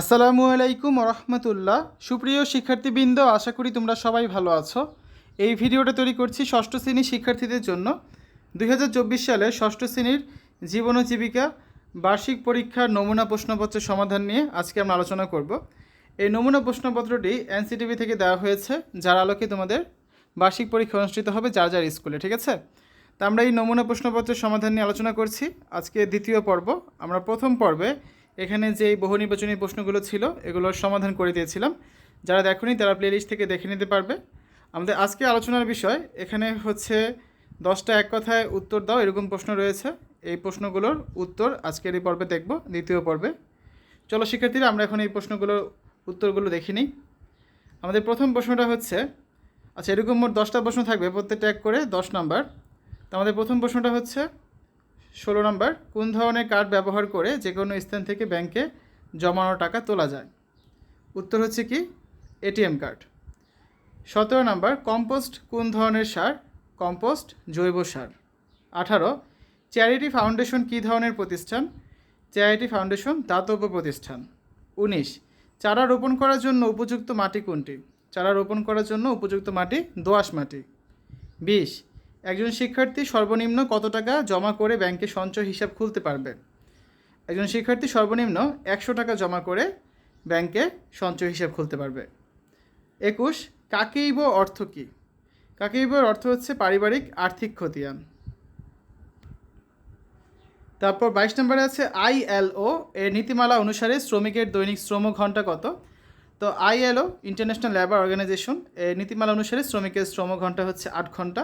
আসসালামু আলাইকুম রহমতুল্লাহ সুপ্রিয় শিক্ষার্থীবৃন্দ, আশা করি তোমরা সবাই ভালো আছো। এই ভিডিওটা তৈরি করছি ষষ্ঠ শ্রেণির শিক্ষার্থীদের জন্য। দুই হাজার চব্বিশ সালে ষষ্ঠ শ্রেণির জীবন ও জীবিকা বার্ষিক পরীক্ষার নমুনা প্রশ্নপত্রের সমাধান নিয়ে আজকে আমরা আলোচনা করব। এই নমুনা প্রশ্নপত্রটি এনসিটিভি থেকে দেওয়া হয়েছে, যার আলোকে তোমাদের বার্ষিক পরীক্ষা অনুষ্ঠিত হবে যার যার স্কুলে, ঠিক আছে? তা আমরা এই নমুনা প্রশ্নপত্রের সমাধান নিয়ে আলোচনা করছি। আজকে দ্বিতীয় পর্ব। আমরা প্রথম পর্বে এখানে যে বহু নির্বাচনী প্রশ্নগুলো ছিল, এগুলোর সমাধান করে দিয়েছিলাম। যারা দেখোনি, তারা প্লেলিস্ট থেকে দেখে নিতে পারবে। আমাদের আজকে আলোচনার বিষয়, এখানে হচ্ছে দশটা এক কথায় উত্তর দাও, এরকম প্রশ্ন রয়েছে। এই প্রশ্নগুলোর উত্তর আজকের এই পর্বে দেখব, দ্বিতীয় পর্বে। চলো শিক্ষার্থীরা, আমরা এখন এই প্রশ্নগুলোর উত্তরগুলো দেখে নিই। আমাদের প্রথম প্রশ্নটা হচ্ছে আচ্ছা এরকম মোট দশটা প্রশ্ন থাকবে, প্রত্যেকটা এক করে দশ নাম্বার। তো আমাদের প্রথম প্রশ্নটা হচ্ছে ষোলো নম্বর, কোন ধরনের কার্ড ব্যবহার করে যে কোনো স্থান থেকে ব্যাংকে জমানো টাকা তোলা যায়? উত্তর হচ্ছে কি এটিএম কার্ড। সতেরো নম্বর, কম্পোস্ট কোন ধরনের সার? কম্পোস্ট জৈব সার। আঠারো, চ্যারিটি ফাউন্ডেশন কী ধরনের প্রতিষ্ঠান? চ্যারিটি ফাউন্ডেশন দাতব্য প্রতিষ্ঠান। উনিশ, চারা রোপণ করার জন্য উপযুক্ত মাটি কোনটি? চারা রোপণ করার জন্য উপযুক্ত মাটি দোআঁশ মাটি। বিশ একজন শিক্ষার্থী সর্বনিম্ন কত টাকা জমা করে ব্যাংকে সঞ্চয় হিসাব খুলতে পারবে? একজন শিক্ষার্থী সর্বনিম্ন একশো টাকা জমা করে ব্যাংকে সঞ্চয় হিসাব খুলতে পারবে। একুশ, কাকেইব অর্থ কী? কাকেইবর অর্থ হচ্ছে পারিবারিক আর্থিক খতিয়ান তারপর বাইশ নম্বরে আছে আইএলও এর নীতিমালা অনুসারে শ্রমিকের দৈনিক শ্রম ঘণ্টা কত? তো আইএলও ইন্টারন্যাশনাল লেবার অর্গানাইজেশন এর নীতিমালা অনুসারে শ্রমিকের শ্রম ঘণ্টা হচ্ছে আট ঘণ্টা।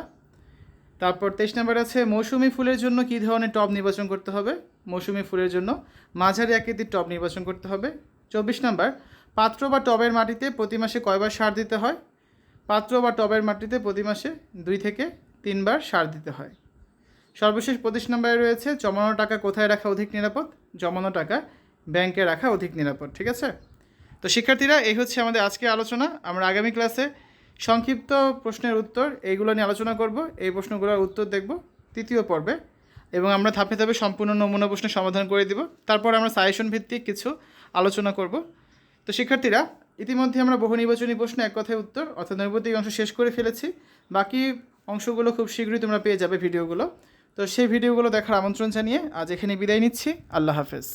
তারপর তেইশ নম্বর আছে, মৌসুমি ফুলের জন্য কী ধরনের টব নির্বাচন করতে হবে? মৌসুমি ফুলের জন্য মাঝারি আকৃতির টব নির্বাচন করতে হবে। চব্বিশ নম্বর, পাত্র বা টবের মাটিতে প্রতি মাসে কয়বার সার দিতে হয়? পাত্র বা টবের মাটিতে প্রতি মাসে দুই থেকে তিনবার সার দিতে হয়। সর্বশেষ পঁচিশ নম্বরে রয়েছে, জমানো টাকা কোথায় রাখা অধিক নিরাপদ? জমানো টাকা ব্যাংকে রাখা অধিক নিরাপদ, ঠিক আছে? তো শিক্ষার্থীরা, এই হচ্ছে আমাদের আজকে আলোচনা। আমরা আগামী ক্লাসে সংক্ষিপ্ত প্রশ্নের উত্তর এইগুলো নিয়ে আলোচনা করব। এই প্রশ্নগুলোর উত্তর দেখব তৃতীয় পর্বে এবং আমরা ধাপে ধাপে সম্পূর্ণ নমুনা প্রশ্নের সমাধান করে দিব। তারপর আমরা সাজেশন ভিত্তিক কিছু আলোচনা করব। তো শিক্ষার্থীরা, ইতিমধ্যে আমরা বহু নির্বাচনী প্রশ্ন এক কথায় উত্তর অর্থাৎ নৈবতিক অংশ শেষ করে ফেলেছি। বাকি অংশগুলো খুব শীঘ্রই তোমরা পেয়ে যাবে ভিডিওগুলো। তো সেই ভিডিওগুলো দেখার আমন্ত্রণ জানিয়ে আজ এখানে বিদায় নিচ্ছি। আল্লাহ হাফেজ।